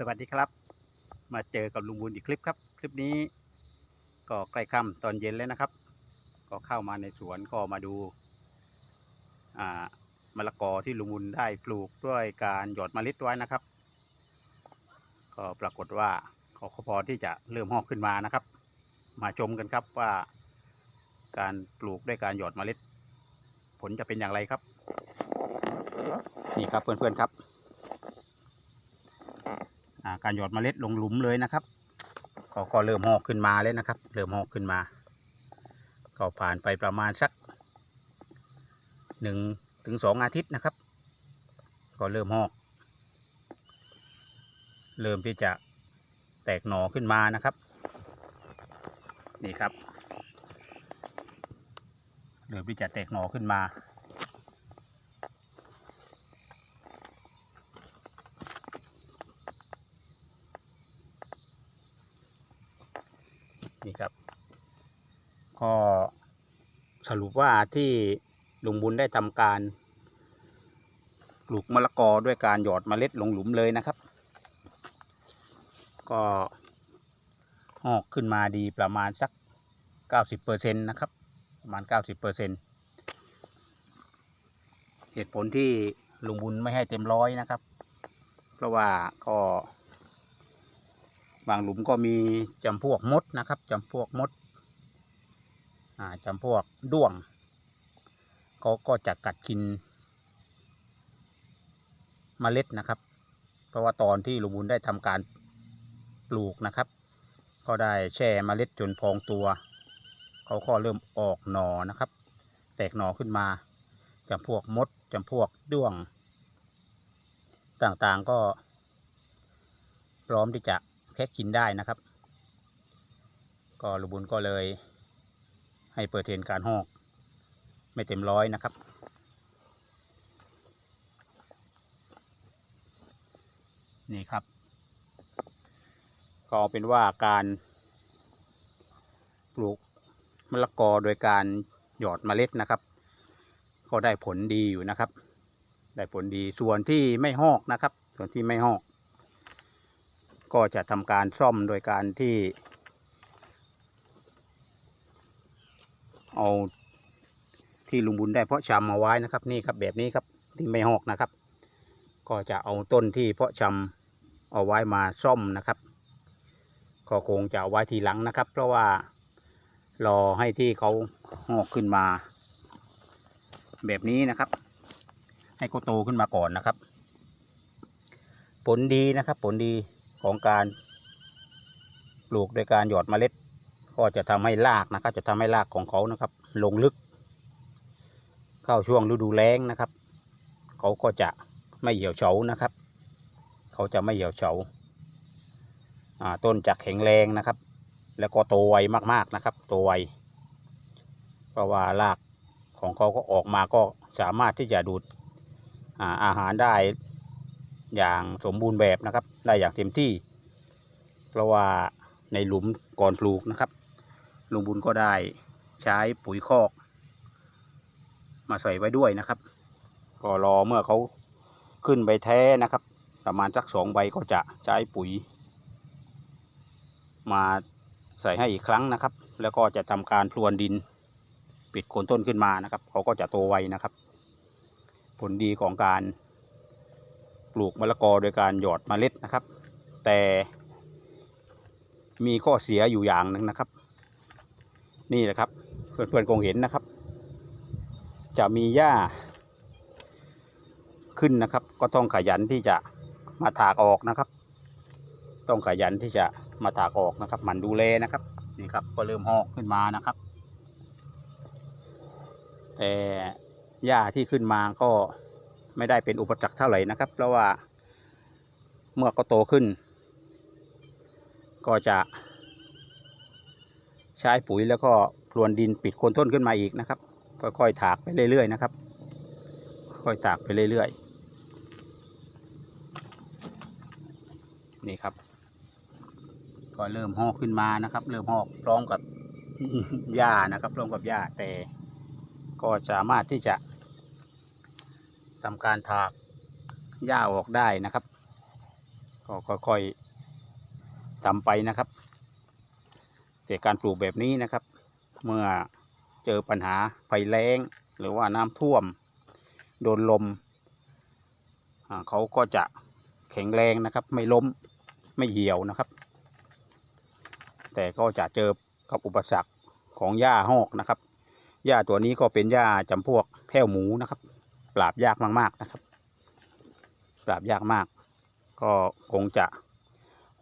สวัสดีครับ มาเจอกับลุงบุญอีกคลิปครับ คลิปนี้ ก็ใกล้ค่ำตอนเย็นแล้วนะครับ ก็เข้ามาในสวนก็มาดูอ่ามะละกอที่ลุงบุญได้ปลูกด้วยการหยอดเมล็ดไว้นะครับ ก็ปรากฏว่าเขาก็พอที่จะเริ่มหอกขึ้นมานะครับ มาชมกันครับว่า การปลูกด้วยการหยอดเมล็ด ผลจะเป็นอย่างไรครับ นี่ครับเพื่อนๆครับ การหยอดเมล็ดลงหลุมเลยนะครับ ก็ก็เริ่มหอกขึ้นมาแล้วนะครับ เริ่มหอกขึ้นมา ก็ผ่านไปประมาณสักหนึ่งถึงสองอาทิตย์นะครับ ก็เริ่มหอก เริ่มที่จะแตกหน่อขึ้นมานะครับ นี่ครับ เริ่มที่จะแตกหน่อขึ้นมา นี่ครับ ก็สรุปว่าที่ลุงบุญได้ทำการปลูกมะละกอด้วยการหยอดเมล็ดลงหลุมเลยนะครับ ก็หอกขึ้นมาดีประมาณสักเก้าสิบเปอร์เซ็นต์นะครับ ประมาณเก้าสิบเปอร์เซ็นต์เหตุผลที่ลุงบุญไม่ให้เต็มร้อยนะครับ เพราะว่าก็ บางหลุมก็มีจำพวกมดนะครับจำพวกมดอ่าจำพวกด้วงเขาก็จะกัดกินเมล็ดนะครับ เพราะว่าตอนที่ลุงบุญได้ทำการปลูกนะครับ ก็ได้แช่เมล็ดจนพองตัว เขาก็เริ่มออกหนอนะครับ แตกหนอขึ้นมาจำพวกมดจำพวกด้วง ต่างๆก็พร้อมที่จะ แค่กินได้นะครับ ก็ลุงบุญก็เลย ให้เปิดเทรนการหอก ไม่เต็มร้อยนะครับ นี่ครับ ก็เอาเป็นว่าการปลูกมะละกอโดยการหยอดเมล็ดนะครับ ก็ได้ผลดีอยู่นะครับ ได้ผลดีส่วนที่ไม่หอกนะครับ ส่วนที่ไม่หอก ก็จะทำการซ่อมโดยการที่ เอาที่ลุงบุญได้เพาะชำมาไว้นะครับ นี่ครับแบบนี้ครับที่ไม่หอกนะครับ ก็จะเอาต้นที่เพาะชำเอาไว้มาซ่อมนะครับก็คงจะเอาไว้ทีหลังนะครับ เพราะว่ารอให้ที่เขาหอกขึ้นมา แบบนี้นะครับ ให้เขาโตขึ้นมาก่อนนะครับ ผลดีนะครับ ผลดี ของการปลูกโดยการหยอดเมล็ด ก็จะทำให้รากนะครับ จะทำให้รากของเขานะครับ ลงลึก เข้าช่วงฤดูแล้งนะครับ เขาก็จะไม่เหี่ยวเฉานะครับ เขาจะไม่เหี่ยวเฉาต้นจะแข็งแรงนะครับ แล้วก็โตไวมากๆนะครับ โตไวเพราะว่ารากของเขาก็ออกมาก็สามารถที่จะดูดอาอาหารได้อย่างสมบูรณ์แบบนะครับ ได้อย่างเต็มที่ เพราะว่าในหลุมก่อนปลูกนะครับลุงบุญก็ได้ใช้ปุ๋ยคอก มาใส่ไว้ด้วยนะครับ ก็รอเมื่อเขาขึ้นใบแท้นะครับ ประมาณสักสองใบก็จะใช้ปุ๋ย มาใส่ให้อีกครั้งนะครับ แล้วก็จะทำการพรวนดิน ปิดโคนต้นขึ้นมานะครับ เขาก็จะโตไวนะครับ ผลดีของการ ลูกมะละกอโดยการหยอดเมล็ดนะครับ แต่มีข้อเสียอยู่อย่างหนึ่งนะครับ นี่แหละครับเพื่อนๆคงเห็นนะครับ จะมีหญ้าขึ้นนะครับ ก็ต้องขยันที่จะมาถากออกนะครับ ต้องขยันที่จะมาถากออกนะครับหมันดูแลนะครับนี่ครับก็เริ่มหอกขึ้นมานะครับ แต่หญ้าที่ขึ้นมาก็ ไม่ได้เป็นอุปสรรคเท่าไหร่นะครับ เพราะว่าเมื่อก็โตขึ้น ก็จะ ใช้ปุ๋ยแล้วก็พรวนดินปิดโคนต้นขึ้นมาอีกนะครับค่อยๆถากไปเรื่อยๆนะครับ ค่อยๆถากไปเรื่อยๆ นี่ครับ ก็เริ่มหอกขึ้นมานะครับ เริ่มหอกพร้อมกับหญ้านะครับพร้อมกับหญ้าแต่ก็สามารถที่จะ ทำการถากหญ้าออกได้นะครับ ก็ค่อยๆทำไปนะครับแต่การปลูกแบบนี้นะครับ เมื่อเจอปัญหาไฟแล้งหรือว่าน้ำท่วม โดนลม เขาก็จะแข็งแรงนะครับ ไม่ล้มไม่เหี่ยวนะครับ แต่ก็จะเจอกับอุปสรรคของหญ้าหอกนะครับหญ้าตัวนี้ก็เป็นหญ้าจำพวกแพ้วหมูนะครับ ปราบยากมาก ๆนะครับ ปราบยากมาก ก็คงจะ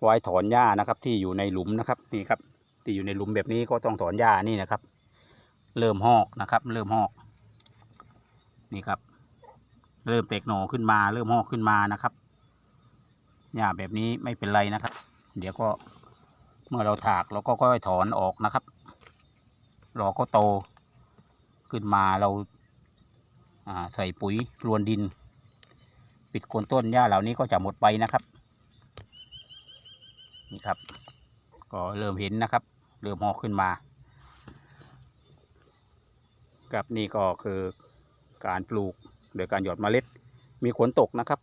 ไว้ถอนหญ้านะครับ ที่อยู่ในหลุมนะครับนี่ครับ ที่อยู่ในหลุมแบบนี้ก็ต้องถอนหญ้านี่นะครับ เริ่มหอกนะครับ เริ่มหอก นี่ครับ เริ่มเตกหนอขึ้นมา เริ่มหอกขึ้นมานะครับหญ้าแบบนี้ไม่เป็นไรนะครับ เดี๋ยวก็เมื่อเราถากเราก็ค่อยถอนออกนะครับรอก็โตขึ้นมาเราอ่า ใส่ปุ๋ยพรวนดิน ปิดโคนต้นหญ้าเหล่านี้ก็จะหมดไปนะครับ นี่ครับ ก็เริ่มเห็นนะครับ เริ่มหอกขึ้นมา ครับนี่ก็คือการปลูกโดยการหยอดเมล็ด มีฝนตกนะครับ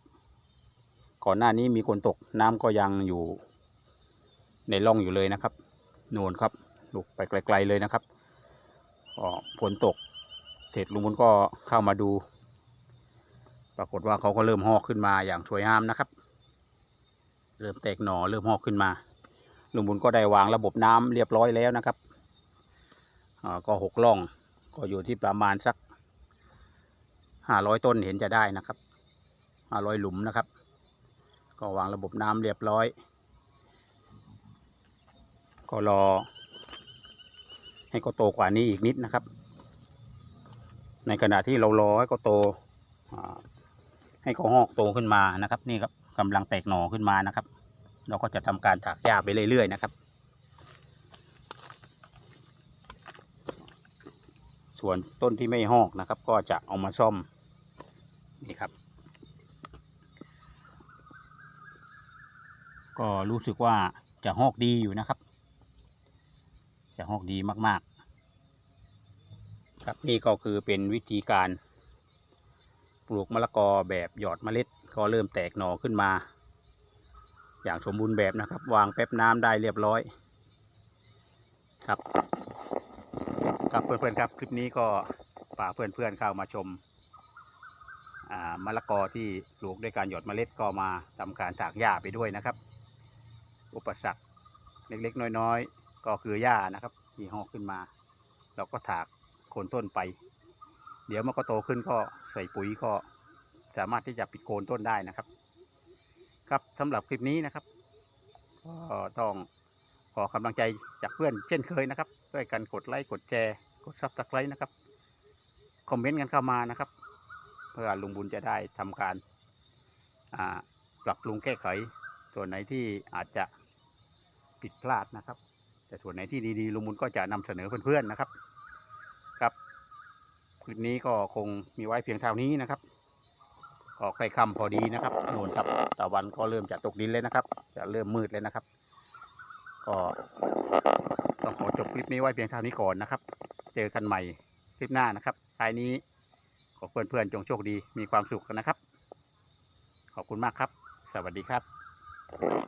ก่อนหน้านี้มีฝนตกน้ำก็ยังอยู่ในร่องอยู่เลยนะครับ โนนครับลูกไปไกล ๆเลยนะครับก็ฝนตก เสร็จลุงบุญก็เข้ามาดู ปรากฏว่าเขาก็เริ่มหอกขึ้นมาอย่างสวยงามนะครับ เริ่มแตกหน่อเริ่มหอกขึ้นมา ลุงบุญก็ได้วางระบบน้ำเรียบร้อยแล้วนะครับอ่าก็หกล่องก็อยู่ที่ประมาณสักห้าร้อยต้นเห็นจะได้นะครับห้าร้อยหลุมนะครับ ก็วางระบบน้ำเรียบร้อย ก็รอให้เขาโตกว่านี้อีกนิดนะครับ ในขณะที่เรารอให้เขาโตให้เขาหอกโตขึ้นมานะครับ นี่ครับกำลังแตกหน่อขึ้นมานะครับ เราก็จะทำการถากหญ้าไปเรื่อยๆนะครับ ส่วนต้นที่ไม่หอกนะครับ ก็จะเอามาซ่อมนี่ครับ ก็รู้สึกว่าจะหอกดีอยู่นะครับ จะหอกดีมากๆ ครับนี่ก็คือเป็นวิธีการ ปลูกมะละกอแบบหยอดเมล็ด ก็เริ่มแตกหน่อขึ้นมา อย่างสมบูรณ์แบบนะครับ วางแป๊บน้ำได้เรียบร้อย ครับ ครับเพื่อนๆครับ คลิปนี้ก็ฝากเพื่อนๆเข้ามาชมอ่ามะละกอที่ปลูกด้วยการหยอดเมล็ดก็มาทำการถากหญ้าไปด้วยนะครับ อุปสรรคเล็กๆ น้อยๆ ก็คือหญ้านะครับ ที่หอกขึ้นมา เราก็ถาก โคนต้นไป เดี๋ยวมันก็โตขึ้นก็ใส่ปุ๋ยก็สามารถที่จะปิดโคนต้นได้นะครับ ครับสำหรับคลิปนี้นะครับก็ต้องขอกำลังใจจากเพื่อนเช่นเคยนะครับช่วยกันกดไลค์กดแชร์กดซับสไครต์นะครับคอมเมนต์กันเข้ามานะครับ เพื่อลุงบุญจะได้ทำการปรับปรุงแก้ไข ส่วนไหนที่อาจจะผิดพลาดนะครับ แต่ส่วนไหนที่ดีๆลุงบุญก็จะนำเสนอเพื่อนๆนะครับ ครับคลิปนี้ก็คงมีไว้เพียงเท่านี้นะครับก็ใกล้ค่ำพอดีนะครับโน่นครับตะวันก็เริ่มจะตกดินเลยนะครับ จะเริ่มมืดเลยนะครับ ก็ต้องขอจบคลิปนี้ไว้เพียงเท่านี้ก่อนนะครับ เจอกันใหม่คลิปหน้านะครับท้ายนี้ขอเพื่อนๆจงโชคดีมีความสุขกันนะครับ ขอบคุณมากครับ สวัสดีครับ